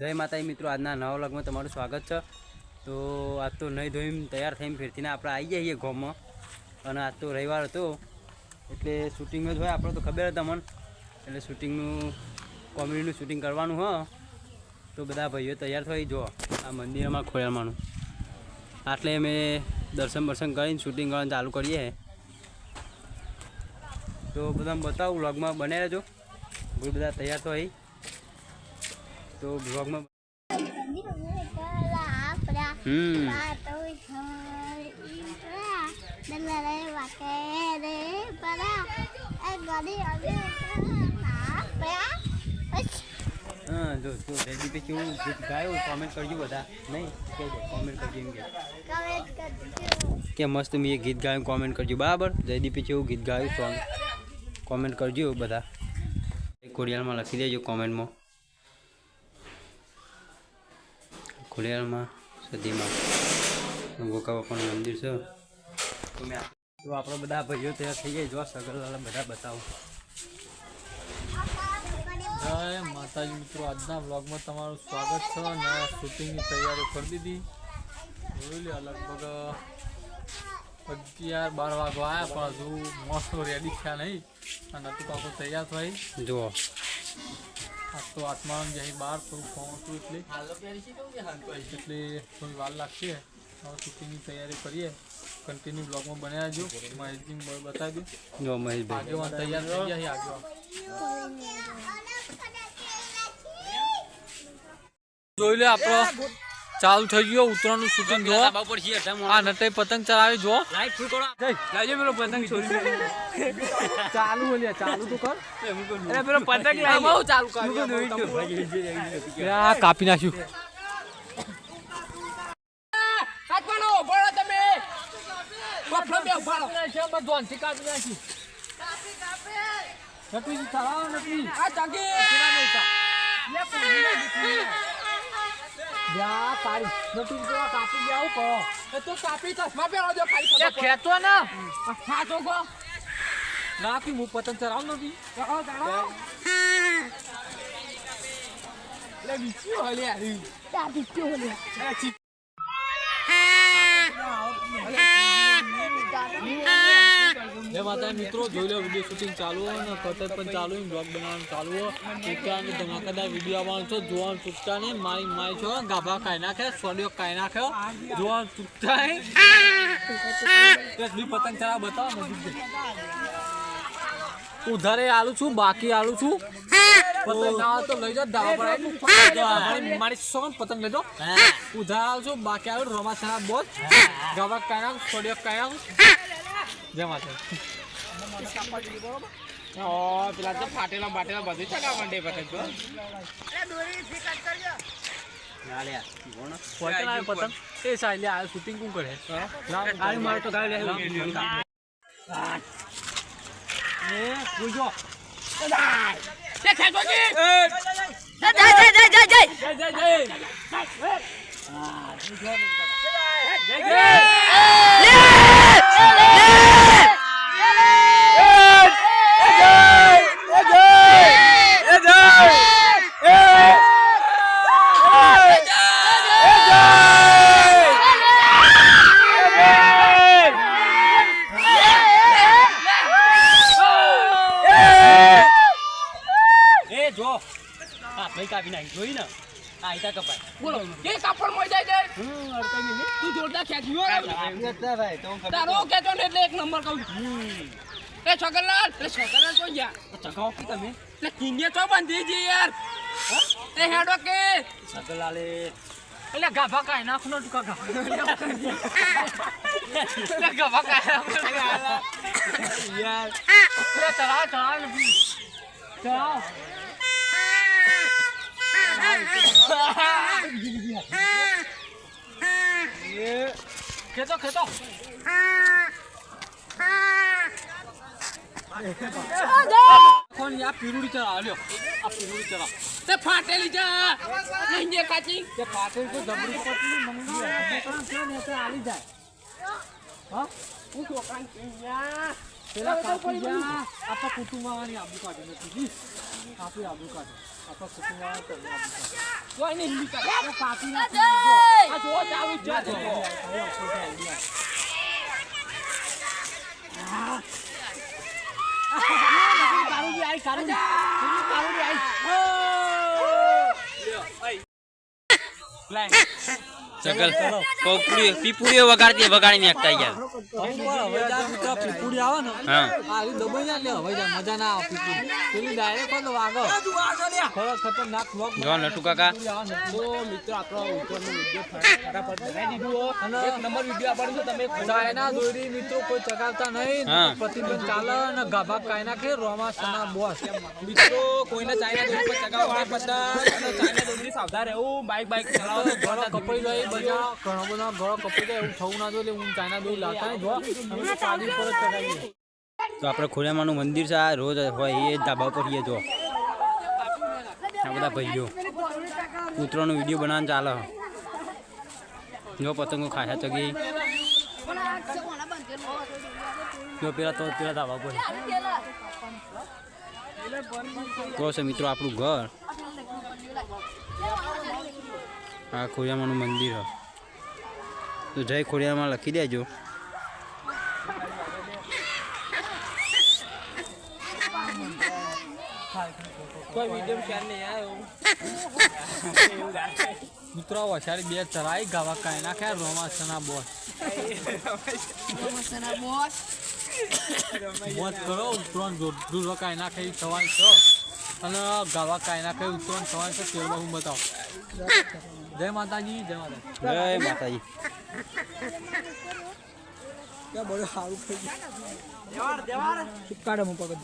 જય માતાજી મિત્રો, આજના નવા વ્લોગમાં તમારું સ્વાગત છે. તો આજ તો નહીં ધોઈને તૈયાર થઈને ફેરથીને આપણે આવી જઈએ ગામમાં. અને આજ તો રવિવાર હતો, એટલે શૂટિંગ જ હોય, આપણે તો ખબર તમને. એટલે શૂટિંગનું કોમેડીનું શૂટિંગ કરવાનું હો. તો બધા ભાઈઓ તૈયાર થઈ, જો, આ મંદિરમાં ખોયામાનું આટલે અમે દર્શન બર્શન કરીને શૂટિંગ કરવાનું ચાલુ કરીએ. તો બધા બતાવું, વ્લોગમાં બને રહેજો. ગુરુ બધા તૈયાર અહીં તો બ્લોગમાં હમ. હા જો જો રેડી કેવું ગીત ગાયું કોમેન્ટ કરજો બધા. નહીં કહેજો કોમેન્ટ કરજો એમ કે. કે મસ્ત મેં એ ગીત ગાયું કોમેન્ટ કરજો. બરાબર? જયદીપે કેવું ગીત ગાયું સોંગ કોમેન્ટ કરજો બધા. ખોડિયારમાં લખી દેજો કોમેન્ટમાં ખોડિયારમાં ગોકાવા પણ મંદિર છે. તો મેં તો આપણે બધા ભાઈઓ તૈયાર થઈ જાય જો સગલવાળા બધા બતાવો. જય માતાજી મિત્રો, આજના વ્લોગમાં તમારું સ્વાગત છે અને શૂટિંગની તૈયારી કરી દીધી. જોઈ લે લગભગ અગિયાર બાર વાગવા આવ્યા પણ હજુ મસ્ત રેડી થયા નહીં. અને હજુ પાછું તૈયાર થઈ. જુઓ. તો આત્માનંદ જઈ બહાર થોડું ફોન હતું એટલે. એટલે થોડી વાર લાગશે. હવે શૂટિંગની તૈયારી કરીએ. કન્ટિન્યુ બ્લોગમાં બન્યા જો મહેશજી બતાવી દઉં. જો મહેશભાઈ. આગેવાન તૈયાર થઈ ગયા છે આગેવાન જોઈ લે આપણો. ચાલુ થઈ ગયો ઉત્તરાયણનું શૂટિંગ જો આ નટે પતંગ ચલાવી જો લાઈટ ફૂલ કરો. લાવજો પેલો પતંગ છોડી ચાલુ બોલ્યા ચાલુ તો કર. અરે પેલો પતંગ લાવી. બહુ ચાલુ આ કાપી નાખ્યું. નકલી ચલાવો નકલી. યા તારી નકલી તો કાપી આવું કહો. એ તો કાપી ચશ્મા પહેરો જો ખાલી ખેંચો ને. ખાચો કો નાખી હું પતંગ ચલાવ નથી લે બીચી હોલે આવી. માતા મિત્રો જોઈ લો વીડિયો શૂટિંગ ચાલુ હોય ને કટર પણ ચાલુ હોય બ્લોગ બનાવવાનું ચાલુ હોય. અને ધમાકાદાર વીડિયો આવવાનો છો. જોવાનું ચૂકતા નહીં મારી માય છો ગાભા કાઢી નાખે સોડિયો કાઢી નાખ્યો જોવાનું ચૂકતા બી પતંગ ચલાવ બતાવો ઉધારે આલું છું બાકી આલું છું. પતંગ ના તો લઈ જાઓ ધાબા પર મારી સોન પતંગ લેજો ઉધાર આવજો છું બાકી આલું રમા સરા બોલ. ગાવા કાયમ સોડિયો કાઢી જય માતા પેલા તો ફાટેલા બાટેલા બધું ચલાવવા માંડે પતંગ તો. પતંગ? એ લે આ શૂટિંગ કોણ કરે? ગાડી મારો તો ગાડી લે જય જય એ જો. હા ભાઈ કાપી નાખી. જોઈ ને? આ ઈતા કપાય. બોલો. કે કાપડ મોઈ જાય છે હમ અડકાઈ મિલી તું જોરદાર ખેંચ્યો ને ભાઈ તો તારો ખેંચો ને એટલે એક નંબર કહું એ છગનલાલ એ છગનલાલ તો ગયા ચકાવો કે તમે? એટલે કિંગે તો બંધી જી યાર. એ હેડો કે. સગલાલે એટલે ગાભા કાય નાખ નો ટુકા ગાભા. એટલે ગાભા કાય યાર. એટલે ચલા ચલા. ચલાવ. ખેતો ખેતો કોણ આ પીરુડી ચલાવ લ્યો આ પીરુડી ચલાવ તે ફાટેલી છે કિંગે કાચી તે પાછળ તો જબરી પતલી મંગી કામ છે ને તો આવી જાય હા હું જા આપણા કુટુંબવાળાની આબરૂ કાઢી નથી આપણી આબરૂ કાઢે આપણા કુટુંબવાળા તો આબરૂ કાઢે કોઈ નહીં કરે. આ પાકી ના આ જો ચાલુ જ જો. કારુજી આઈ, કોકડી પીપુડીઓ વગાડતી વગાડી નાખતા યાર પીપુડી આવે ને હા. આ દબાઈ લે હવે મજા ના આવે પીપુરી પેલી ડાયરેક્ટ પણ વાગો ખરો ખતરનાક લોક જો લટુ કાકા. તો મિત્રો આપણો ઉપરનો વિડિયો ફટાફટ બનાવી દીધો અને એક નંબર વિડિયો છે તમે ચાઇના દોરી મિત્રો કોઈ ચગાવતા નહીં પ્રતિબંધ ચાલે અને ગાભા કાઈ નાખે રોમાસના બોસ મિત્રો કોઈને ચાઇના દોરી પર ચગાવવા બધા અને દોરીથી સાવધાન રહેવું બાઇક બાઇક ચલાવો ઘણો કપાઈ જાય બધા ઘણો બધા ઘણો કપાઈ જાય એવું થવું ના જોઈએ હું ચાઇના દોરી લાવતા જો અમે પર ચલાવીએ તો આપણે ખોડિયામાનું મંદિર છે આ રોજ હોય એ ધાબા પર જો. આ બધા ભાઈઓ. કૂતરોનો વીડિયો બનાવવાનું ચાલે. જો પતંગો ખાયા ચગી. જો પેલા તો પેલા દાવા ઉપર તો છે મિત્રો આપણું ઘર. આ ખોડિયામાનું મંદિર તો જય ખોડિયામાં લખી દેજો. મિત્રો વસાડી બે ચરાઈ ગાવા કાઈ બોસ. રોમાસના બોસ. મોજ કરો ઉત્તરોણ જોરદાર રોકાઈ નાખે એ સવાલ છો અને ગાવા કાઈ નાખે ઉત્તરોણ સવાલ છે તેલ હું બતાવું. જય માતાજી જય માતાજી. જય માતાજી. કાઢો હું પકડ